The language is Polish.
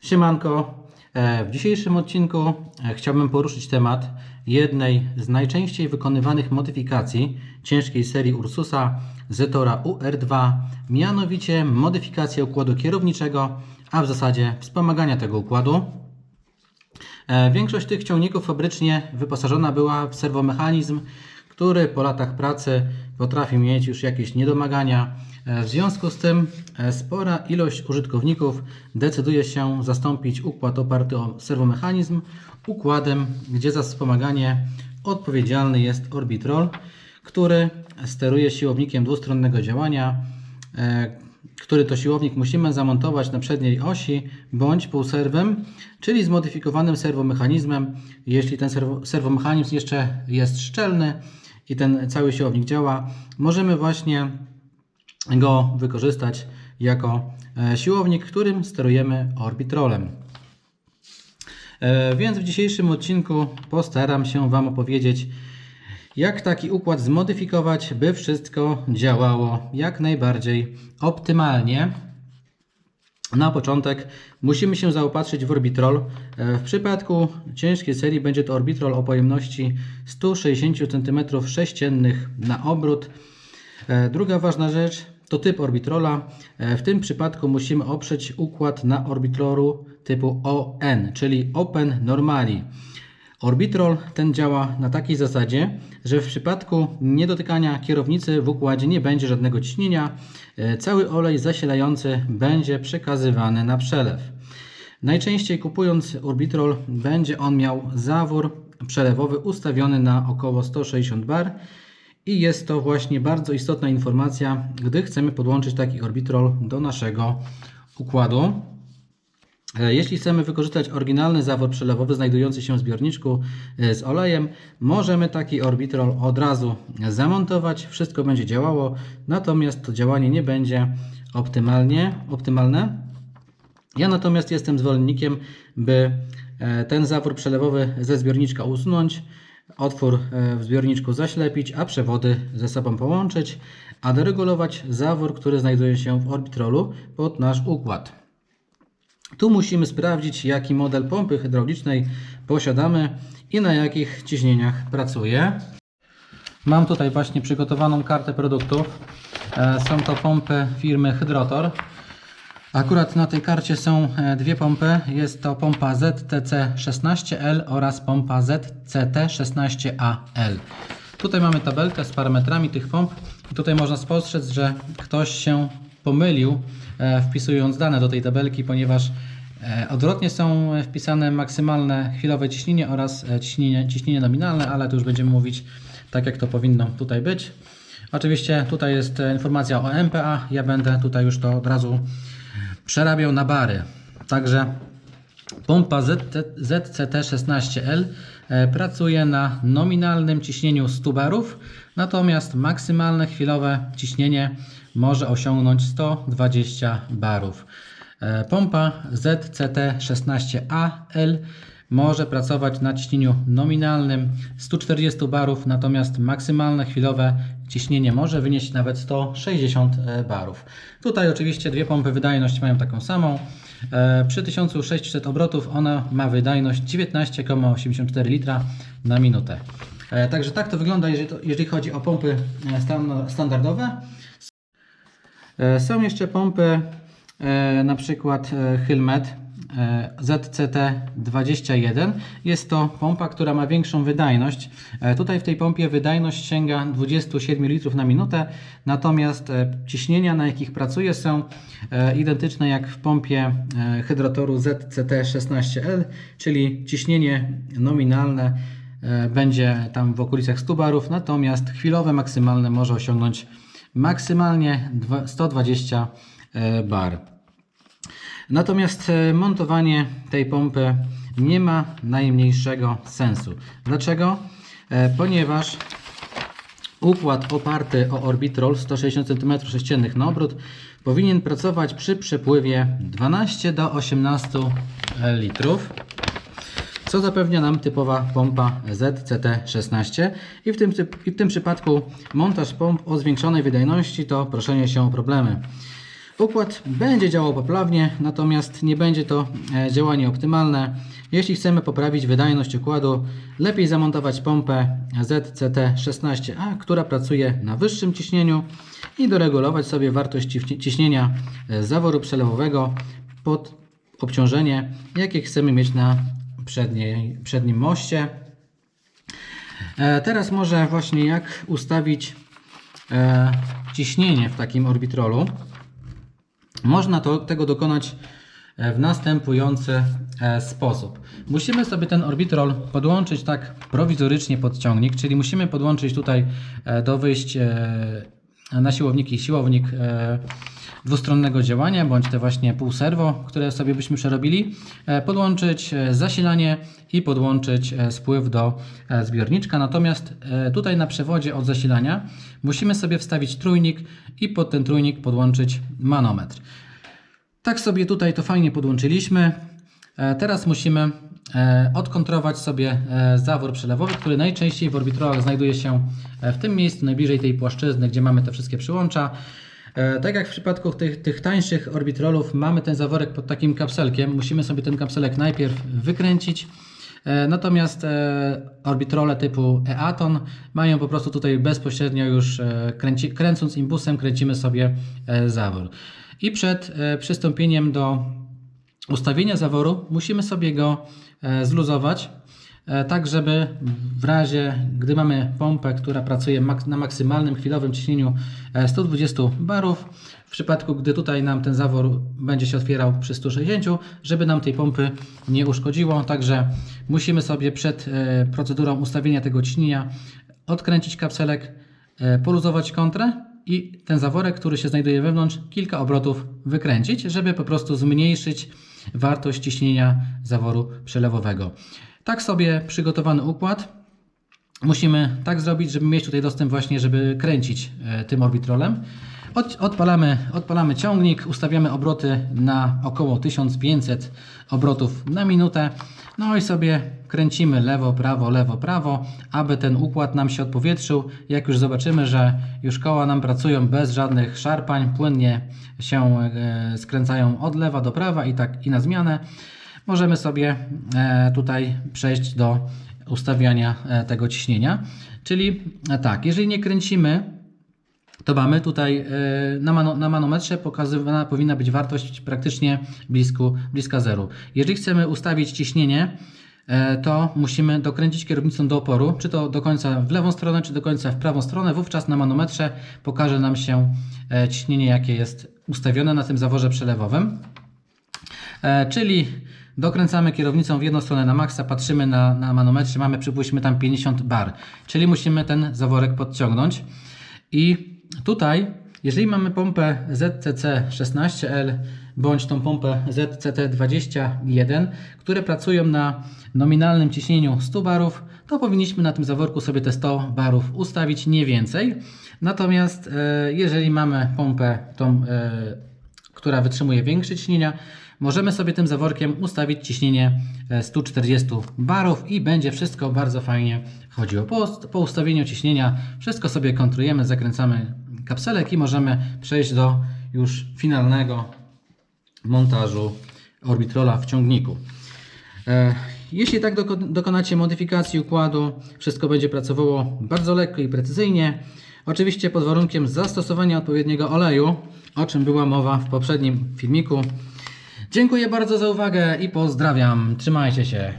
Siemanko. E, W dzisiejszym odcinku e, chciałbym poruszyć temat jednej z najczęściej wykonywanych modyfikacji ciężkiej serii Ursusa Zetora UR2, mianowicie modyfikacja układu kierowniczego, a w zasadzie wspomagania tego układu. E, Większość tych ciągników fabrycznie wyposażona była w serwomechanizm, który po latach pracy potrafi mieć już jakieś niedomagania. E, W związku z tym e, spora ilość użytkowników decyduje się zastąpić układ oparty o serwomechanizm układem, gdzie za wspomaganie odpowiedzialny jest orbitrol, który steruje siłownikiem dwustronnego działania, e, który to siłownik musimy zamontować na przedniej osi bądź półserwem, czyli zmodyfikowanym serwomechanizmem. Jeśli ten serwo, serwomechanizm jeszcze jest szczelny i ten cały siłownik działa, możemy właśnie go wykorzystać jako e, siłownik, którym sterujemy orbitrolem. E, Więc w dzisiejszym odcinku postaram się Wam opowiedzieć, jak taki układ zmodyfikować, by wszystko działało jak najbardziej optymalnie. Na początek musimy się zaopatrzyć w orbitrol. E, W przypadku ciężkiej serii będzie to orbitrol o pojemności 160 cm3 na obrót. E, Druga ważna rzecz to typ orbitrola. E, W tym przypadku musimy oprzeć układ na orbitrolu typu ON, czyli Open Normali. Orbitrol ten działa na takiej zasadzie, że w przypadku niedotykania kierownicy w układzie nie będzie żadnego ciśnienia. E, Cały olej zasilający będzie przekazywany na przelew. Najczęściej kupując orbitrol będzie on miał zawór przelewowy ustawiony na około 160 bar i jest to właśnie bardzo istotna informacja, gdy chcemy podłączyć taki orbitrol do naszego układu. E, Jeśli chcemy wykorzystać oryginalny zawór przelewowy znajdujący się w zbiorniczku e, z olejem, możemy taki orbitrol od razu zamontować, wszystko będzie działało, natomiast to działanie nie będzie optymalnie, optymalne. Ja natomiast jestem zwolennikiem, by e, ten zawór przelewowy ze zbiorniczka usunąć, otwór w zbiorniczku zaślepić, a przewody ze sobą połączyć, a deregulować zawór, który znajduje się w orbitrolu pod nasz układ. Tu musimy sprawdzić, jaki model pompy hydraulicznej posiadamy i na jakich ciśnieniach pracuje. Mam tutaj właśnie przygotowaną kartę produktów. E, Są to pompy firmy Hydrotor. Akurat na tej karcie są e, dwie pompy. Jest to pompa ZTC16L oraz pompa ZCT16AL. Tutaj mamy tabelkę z parametrami tych pomp. I tutaj można spostrzec, że ktoś się pomylił e, wpisując dane do tej tabelki, ponieważ e, odwrotnie są wpisane maksymalne chwilowe ciśnienie oraz e, ciśnienie, ciśnienie nominalne, ale tu już będziemy mówić tak, jak to powinno tutaj być. Oczywiście tutaj jest e, informacja o MPA. Ja będę tutaj już to od razu przerabiał na bary. Także pompa ZT ZCT16L e, pracuje na nominalnym ciśnieniu 100 barów, natomiast maksymalne chwilowe ciśnienie może osiągnąć 120 barów. E, Pompa ZCT16AL może pracować na ciśnieniu nominalnym 140 barów, natomiast maksymalne chwilowe ciśnienie może wynieść nawet 160 barów. Tutaj oczywiście dwie pompy wydajność mają taką samą. E, Przy 1600 obrotów ona ma wydajność 19,84 litra na minutę. E, Także tak to wygląda, jeżeli, chodzi o pompy e, stan, standardowe. Są jeszcze pompy, na przykład Hillmet e, ZCT21. Jest to pompa, która ma większą wydajność. E, Tutaj w tej pompie wydajność sięga 27 litrów na minutę, natomiast e, ciśnienia, na jakich pracuje, są e, identyczne jak w pompie e, hydrotoru ZCT16L, czyli ciśnienie nominalne e, będzie tam w okolicach 100 barów, natomiast chwilowe maksymalne może osiągnąć maksymalnie dwa- 120 e, bar. Natomiast e, montowanie tej pompy nie ma najmniejszego sensu. Dlaczego? E, Ponieważ układ oparty o orbitrol 160 cm3 na obrót powinien pracować przy przepływie 12 do 18 litrów co zapewnia nam typowa pompa ZCT16 i w tym, i w tym przypadku montaż pomp o zwiększonej wydajności to proszenie się o problemy. Układ będzie działał poprawnie, natomiast nie będzie to e, działanie optymalne. Jeśli chcemy poprawić wydajność układu, lepiej zamontować pompę ZCT16A, która pracuje na wyższym ciśnieniu i doregulować sobie wartość ci- ciśnienia e, zaworu przelewowego pod obciążenie, jakie chcemy mieć na przedniej, przednim moście. E, Teraz może właśnie jak ustawić ciśnienie w takim orbitrolu. Można to, tego dokonać e, w następujący e, sposób. Musimy sobie ten orbitrol podłączyć tak prowizorycznie pod ciągnik, czyli musimy podłączyć tutaj e, do wyjść na siłowniki siłownik e, dwustronnego działania, bądź te właśnie półserwo, które sobie byśmy przerobili, e, podłączyć e, zasilanie i podłączyć spływ do zbiorniczka. Natomiast tutaj na przewodzie od zasilania musimy sobie wstawić trójnik i pod ten trójnik podłączyć manometr. Tak sobie tutaj to fajnie podłączyliśmy. Teraz musimy odkontrować sobie e, zawór przelewowy, który najczęściej w orbitrolach znajduje się e, w tym miejscu, najbliżej tej płaszczyzny, gdzie mamy te wszystkie przyłącza. E, Tak jak w przypadku tych, tych tańszych orbitrolów mamy ten zaworek pod takim kapselkiem, musimy sobie ten kapselek najpierw wykręcić. E, Natomiast e, orbitrole typu Eaton mają po prostu tutaj bezpośrednio już e, kręci, kręcąc imbusem kręcimy sobie e, zawór. I przed e, przystąpieniem do ustawienia zaworu musimy sobie go e, zluzować, e, tak żeby w razie, gdy mamy pompę, która pracuje na maksymalnym chwilowym ciśnieniu e, 120 barów, w przypadku gdy tutaj nam ten zawór będzie się otwierał przy 160, żeby nam tej pompy nie uszkodziło, także musimy sobie przed e, procedurą ustawienia tego ciśnienia odkręcić kapselek, e, poluzować kontrę i ten zaworek, który się znajduje wewnątrz, kilka obrotów wykręcić, żeby po prostu zmniejszyć wartość ciśnienia zaworu przelewowego. Tak sobie przygotowany układ musimy tak zrobić, żeby mieć tutaj dostęp właśnie, żeby kręcić e, tym orbitrolem. Od, odpalamy, odpalamy ciągnik, ustawiamy obroty na około 1500 obrotów na minutę. No i sobie kręcimy lewo, prawo, lewo, prawo, aby ten układ nam się odpowietrzył. Jak już zobaczymy, że już koła nam pracują bez żadnych szarpań, płynnie się e, skręcają od lewa do prawa i tak i na zmianę, możemy sobie e, tutaj przejść do ustawiania e, tego ciśnienia. Czyli tak, jeżeli nie kręcimy, to mamy tutaj e, na, na manometrze pokazywana powinna być wartość praktycznie blisko, bliska zeru. Jeżeli chcemy ustawić ciśnienie, e, to musimy dokręcić kierownicą do oporu, czy to do końca w lewą stronę, czy do końca w prawą stronę. Wówczas na manometrze pokaże nam się e, ciśnienie, jakie jest ustawione na tym zaworze przelewowym. Czyli dokręcamy kierownicą w jedną stronę na maksa, patrzymy na, na manometrze, mamy przypuśćmy tam 50 bar, czyli musimy ten zaworek podciągnąć. I tutaj, jeżeli mamy pompę ZCC 16L bądź tą pompę ZCT21, które pracują na nominalnym ciśnieniu 100 barów, to powinniśmy na tym zaworku sobie te 100 barów ustawić, nie więcej. Natomiast e, jeżeli mamy pompę tą e, która wytrzymuje większe ciśnienia, możemy sobie tym zaworkiem ustawić ciśnienie e, 140 barów i będzie wszystko bardzo fajnie chodziło. Po, po ustawieniu ciśnienia wszystko sobie kontrujemy, zakręcamy kapselek i możemy przejść do już finalnego montażu orbitrola w ciągniku. E, Jeśli tak doko- dokonacie modyfikacji układu, wszystko będzie pracowało bardzo lekko i precyzyjnie. Oczywiście pod warunkiem zastosowania odpowiedniego oleju, o czym była mowa w poprzednim filmiku. Dziękuję bardzo za uwagę i pozdrawiam. Trzymajcie się.